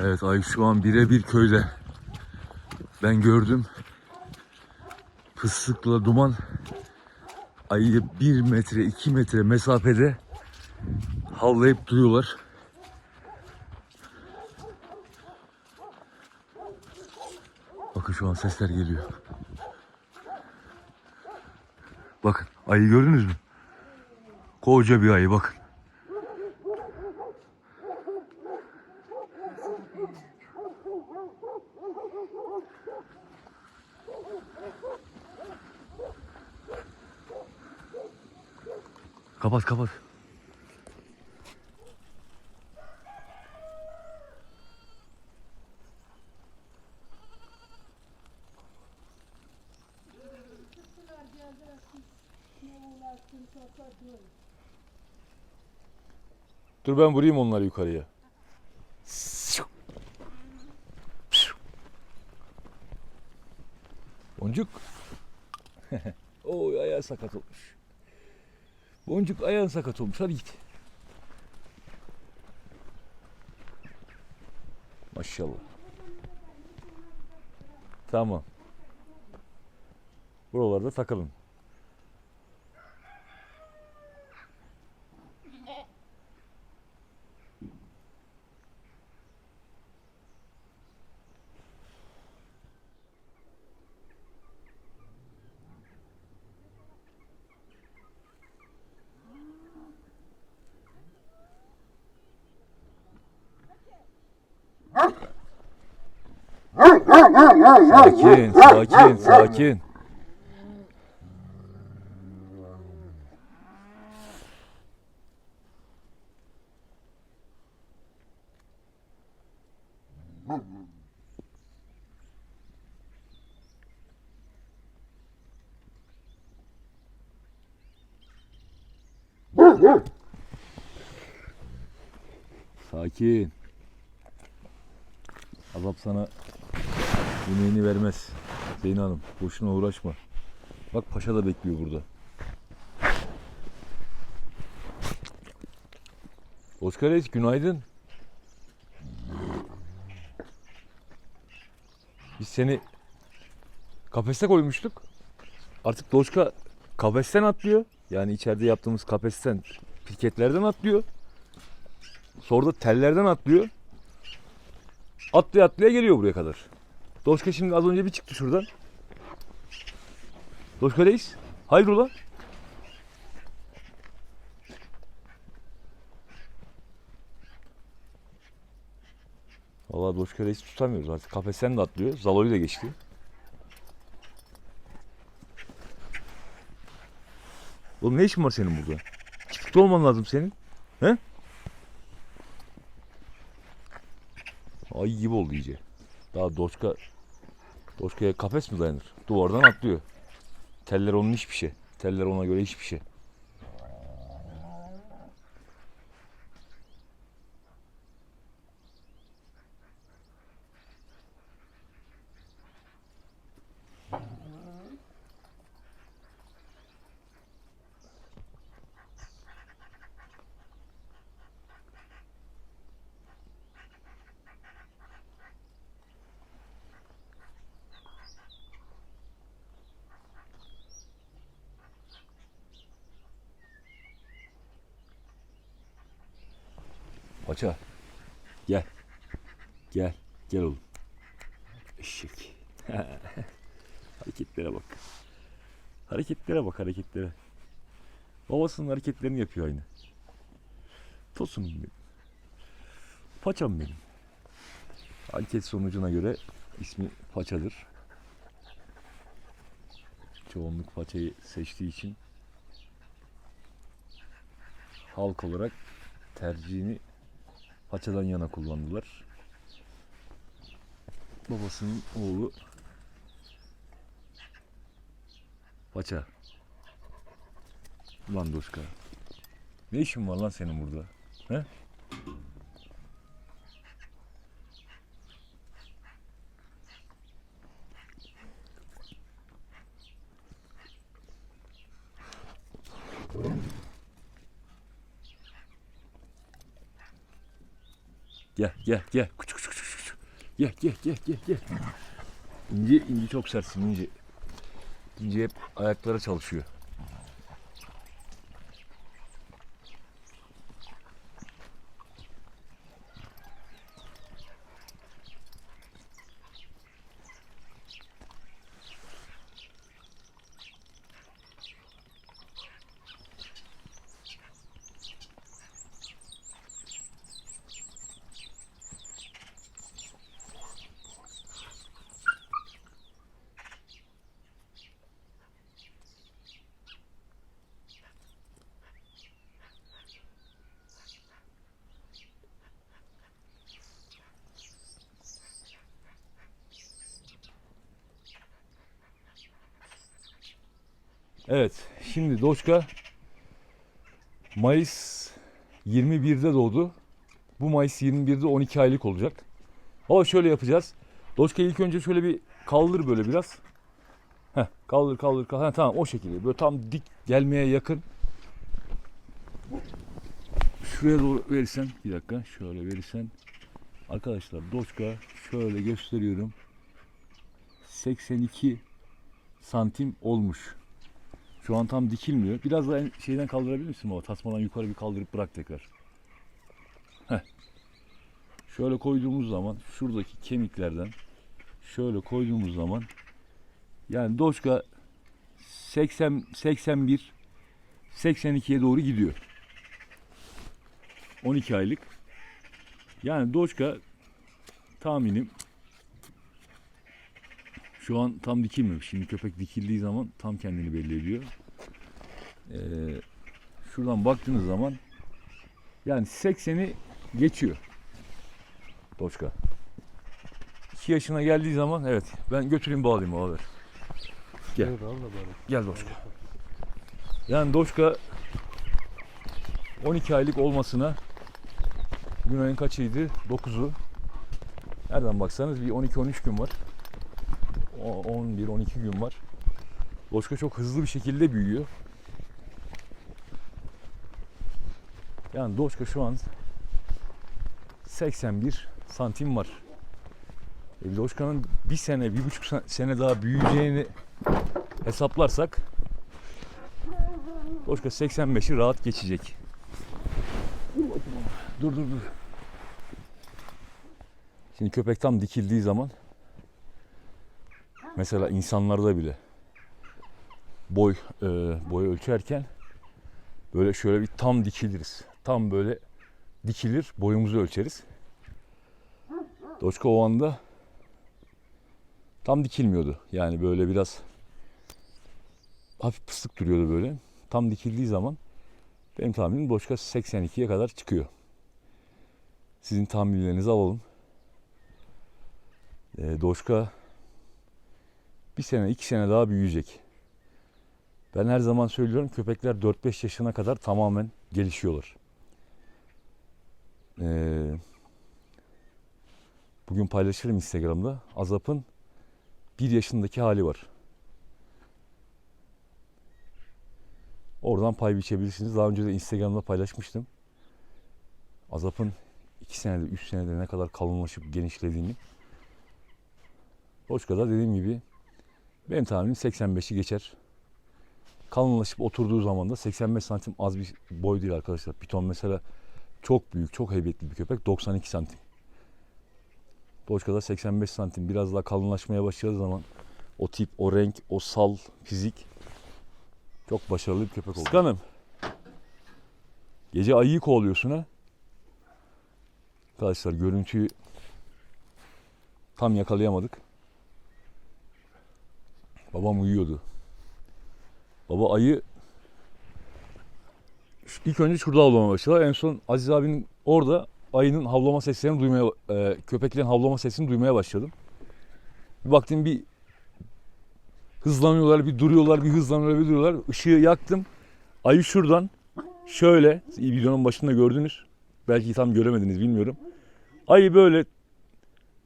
Evet ay şu an birebir köyde. Ben gördüm. Fıstıkla duman ayı bir metre iki metre mesafede havlayıp duruyorlar. Bakın şu an sesler geliyor. Bakın ayı gördünüz mü? Koca bir ayı bakın. Kapat kapat. Dur ben vurayım onları yukarıya. Boncuk. Oy ayağı sakat olmuş. Boncuk ayağın sakat olmuş. Hadi git. Maşallah. Tamam. Buralarda takalım. Sakin, sakin, sakin. Sakin. Azap sana yemeğini vermez. Zeynep Hanım boşuna uğraşma. Bak paşa da bekliyor burada. Oscar Reis günaydın. Biz seni kafeste koymuştuk. Artık Doşka kafesten atlıyor. Yani içeride yaptığımız kafesten pirketlerden atlıyor. Sonra da tellerden atlıyor. Atlaya atlaya geliyor buraya kadar. Doşka şimdi az önce bir çıktı şuradan. Doşka reis. Hayrola? Valla Doşka reis tutamıyoruz artık. Kafesten de atlıyor. Zalo'yu da geçti. Oğlum ne işin var senin burada? Çiftlikte olman lazım senin. He? Ay gibi oldu iyice. Daha Doçka Doçka'ya kafes mi dayanır? Duvardan atlıyor. Teller onun hiçbir şey. Teller ona göre hiçbir şey. Paça. Gel. Gel. Gel oğlum. Eşek. hareketlere bak. Hareketlere bak hareketlere. Babasının hareketlerini yapıyor aynı. Tosun benim. Paçam benim. Hareket sonucuna göre ismi Paçadır. Çoğunluk Paçayı seçtiği için halk olarak tercihini Paçadan yana kullandılar. Babasının oğlu Paça. Ulan Doşka. Ne işin var lan senin burada? He? Gel gel gel. Küçük küçük küçük. Gel gel gel gel gel. İnci, inci çok sertsin inci. İnci hep ayaklara çalışıyor. Evet, şimdi Doçka Mayıs 21'de doğdu. Bu Mayıs 21'de 12 aylık olacak. Ama şöyle yapacağız. Doçka ilk önce şöyle bir kaldır böyle biraz. Heh, kaldır kaldır kaldır. Ha, tamam o şekilde. Böyle tam dik gelmeye yakın. Şuraya doğru verirsen bir dakika şöyle verirsen. Arkadaşlar Doçka şöyle gösteriyorum. 82 santim olmuş. Şu an tam dikilmiyor. Biraz daha en- şeyden kaldırabilir misin baba? Tasmadan yukarı bir kaldırıp bırak tekrar. Heh. Şöyle koyduğumuz zaman şuradaki kemiklerden şöyle koyduğumuz zaman yani Doçka 80 81 82'ye doğru gidiyor. 12 aylık. Yani Doçka tahminim şu an tam dikilmiyor. Şimdi köpek dikildiği zaman tam kendini belli ediyor. Ee, şuradan baktığınız zaman yani 80'i geçiyor. Doçka. 2 yaşına geldiği zaman evet ben götüreyim bağlayayım. Gel. Al da bari. Gel Doçka. Yani Doçka 12 aylık olmasına bugün ayın kaçıydı? 9'u. Nereden baksanız bir 12-13 gün var. O- 11-12 gün var. Doçka çok hızlı bir şekilde büyüyor. Yani Doçka şu an 81 santim var. E, Doçka'nın bir sene, bir buçuk sen- sene daha büyüyeceğini hesaplarsak Doçka 85'i rahat geçecek. Dur dur dur. Şimdi köpek tam dikildiği zaman mesela insanlarda bile boy e, boy ölçerken böyle şöyle bir tam dikiliriz. Tam böyle dikilir, boyumuzu ölçeriz. Doçka o anda tam dikilmiyordu. Yani böyle biraz hafif pıslık duruyordu böyle. Tam dikildiği zaman benim tahminim Doçka 82'ye kadar çıkıyor. Sizin tahminlerinizi alalım. Ee, Doçka bir sene, iki sene daha büyüyecek. Ben her zaman söylüyorum köpekler 4-5 yaşına kadar tamamen gelişiyorlar. Ee, bugün paylaşırım Instagram'da. Azap'ın bir yaşındaki hali var. Oradan pay biçebilirsiniz. Daha önce de Instagram'da paylaşmıştım. Azap'ın 2 senede, 3 senede ne kadar kalınlaşıp genişlediğini. Doçka'da dediğim gibi benim tahminim 85'i geçer. Kalınlaşıp oturduğu zaman da 85 santim az bir boy değil arkadaşlar. Piton mesela çok büyük, çok heybetli bir köpek. 92 santim. Doçka'da 85 santim. Biraz daha kalınlaşmaya başladığı zaman o tip, o renk, o sal, fizik çok başarılı bir köpek oldu. Sıkanım. Gece ayıyı kovalıyorsun ha. Arkadaşlar görüntüyü tam yakalayamadık. Babam uyuyordu. Baba ayı ilk önce şurada havlamaya başladı. En son Aziz abinin orada ayının havlama seslerini duymaya, e, köpeklerin havlama sesini duymaya başladım. Bir baktım bir hızlanıyorlar, bir duruyorlar, bir hızlanıyorlar, bir duruyorlar. Işığı yaktım. Ayı şuradan şöyle, videonun başında gördünüz. Belki tam göremediniz bilmiyorum. Ayı böyle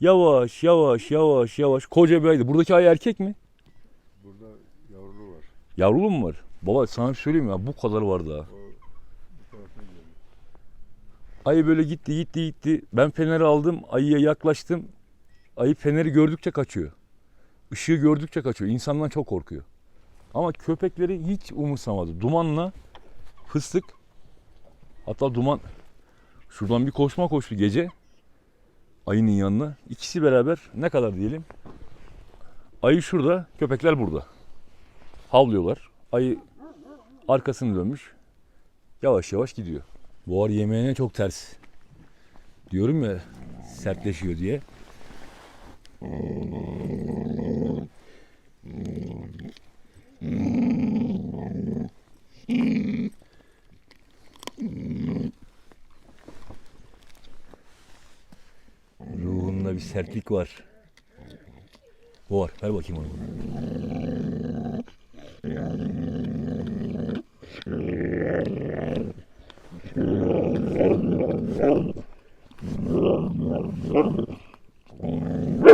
yavaş yavaş yavaş yavaş koca bir ayıydı. Buradaki ayı erkek mi? Yavrulu var. Baba sana bir şey söyleyeyim ya bu kadar var daha. Ayı böyle gitti gitti gitti. Ben feneri aldım ayıya yaklaştım. ayı feneri gördükçe kaçıyor. Işığı gördükçe kaçıyor. İnsandan çok korkuyor. Ama köpekleri hiç umursamadı. Dumanla fıstık hatta duman şuradan bir koşma koştu gece ayının yanına. İkisi beraber ne kadar diyelim? Ayı şurada, köpekler burada. Havlıyorlar. Ayı arkasını dönmüş. Yavaş yavaş gidiyor. Boğar yemeğine çok ters. Diyorum ya sertleşiyor diye. Ruhunda bir sertlik var. Boğar ver bakayım onu.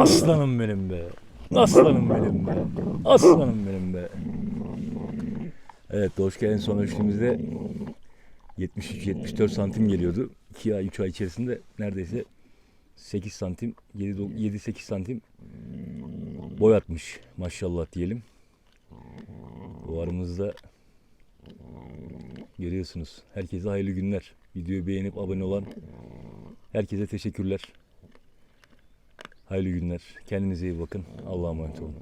Aslanım benim be. Aslanım benim be. Aslanım benim be. Evet en son ölçtüğümüzde 73-74 santim geliyordu. 2 ay 3 ay içerisinde neredeyse 8 santim 7-8 santim boy atmış maşallah diyelim. Duvarımızda görüyorsunuz. Herkese hayırlı günler. Videoyu beğenip abone olan herkese teşekkürler. Hayırlı günler. Kendinize iyi bakın. Allah'a emanet olun.